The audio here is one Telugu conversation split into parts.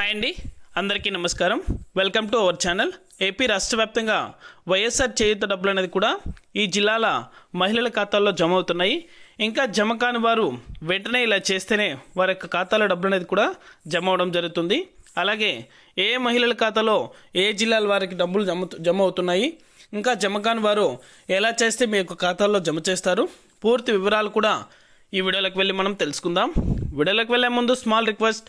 హాయ్ అండి. అందరికీ నమస్కారం. Welcome to our channel. AP రాష్ట్ర వ్యాప్తంగా వైఎస్ఆర్ చేయూత డబ్బులు అనేది కూడా ఈ జిల్లాల మహిళల ఖాతాల్లో జమ అవుతున్నాయి. ఇంకా జమ కాని వారు వెంటనే ఇలా చేస్తేనే వారి యొక్క ఖాతాలో డబ్బులు అనేది కూడా జమ అవడం జరుగుతుంది. అలాగే ఏ మహిళల ఖాతాలో ఏ జిల్లాల వారికి డబ్బులు జమ జమ అవుతున్నాయి ఇంకా జమ కాని వారు ఎలా చేస్తే మీ యొక్క ఖాతాల్లో జమ చేస్తారు పూర్తి వివరాలు కూడా ఈ వీడియోలోకి వెళ్ళి మనం తెలుసుకుందాం. వీడియోలోకి వెళ్ళే ముందు స్మాల్ రిక్వెస్ట్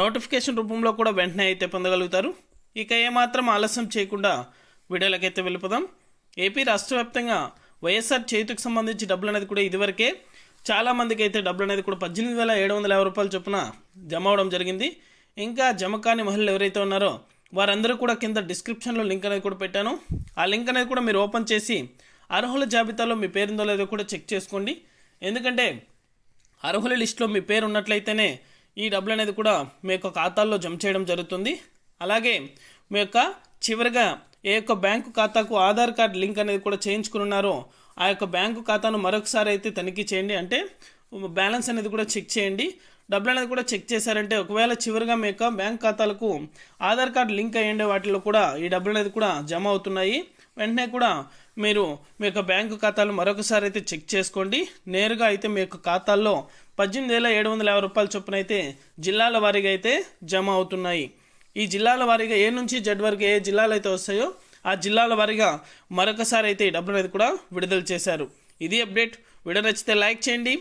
నోటిఫికేషన్ రూపంలో కూడా వెంటనే అయితే పొందగలుగుతారు. ఇక ఏమాత్రం ఆలస్యం చేయకుండా వీడియోలకైతే వెళ్ళిపోదాం. ఏపీ రాష్ట్ర వ్యాప్తంగా వైఎస్ఆర్ చేతికి సంబంధించి డబ్బులు అనేది కూడా ఇదివరకే చాలామందికి అయితే డబ్బులు అనేది కూడా పద్దెనిమిది వేల ఏడు వందల యాభై రూపాయల చొప్పున జమ అవడం జరిగింది. ఇంకా జమ కాని మహిళలు ఎవరైతే ఉన్నారో వారందరూ కూడా కింద డిస్క్రిప్షన్లో లింక్ అనేది కూడా పెట్టాను. ఆ లింక్ అనేది కూడా మీరు ఓపెన్ చేసి అర్హుల జాబితాలో మీ పేరుందో లేదో కూడా చెక్ చేసుకోండి. ఎందుకంటే అర్హుల లిస్టులో మీ పేరు ఉన్నట్లయితేనే ఈ డబ్బులు అనేది కూడా మీ యొక్క ఖాతాల్లో జమ చేయడం జరుగుతుంది. అలాగే మీ యొక్క చివరిగా ఏ యొక్క బ్యాంకు ఖాతాకు ఆధార్ కార్డ్ లింక్ అనేది కూడా చేయించుకుని ఉన్నారో ఆ యొక్క బ్యాంకు ఖాతాను మరొకసారి అయితే తనిఖీ చేయండి. అంటే బ్యాలెన్స్ అనేది కూడా చెక్ చేయండి. డబ్బులు అనేది కూడా చెక్ చేశారంటే ఒకవేళ చివరిగా మీ యొక్క బ్యాంక్ ఖాతాలకు ఆధార్ కార్డ్ లింక్ అయ్యండే వాటిలో కూడా ఈ డబ్బులు అనేది కూడా జమ అవుతున్నాయి. వెంటనే కూడా మీరు మీ యొక్క బ్యాంకు ఖాతాలు మరొకసారి అయితే చెక్ చేసుకోండి. నేరుగా అయితే మీ యొక్క ఖాతాల్లో పద్దెనిమిది వేల ఏడు వందల యాభై రూపాయల చొప్పున అయితే జిల్లాల వారీగా అయితే జమ అవుతున్నాయి. ఈ జిల్లాల వారీగా ఏ నుంచి జడ్ వరకు ఏ జిల్లాలు అయితే వస్తాయో ఆ జిల్లాల వారీగా మరొకసారి అయితే ఈ డబ్బులు అనేది కూడా విడుదల చేశారు. ఇది అప్డేట్. వీడియో నచ్చితే లైక్ చేయండి.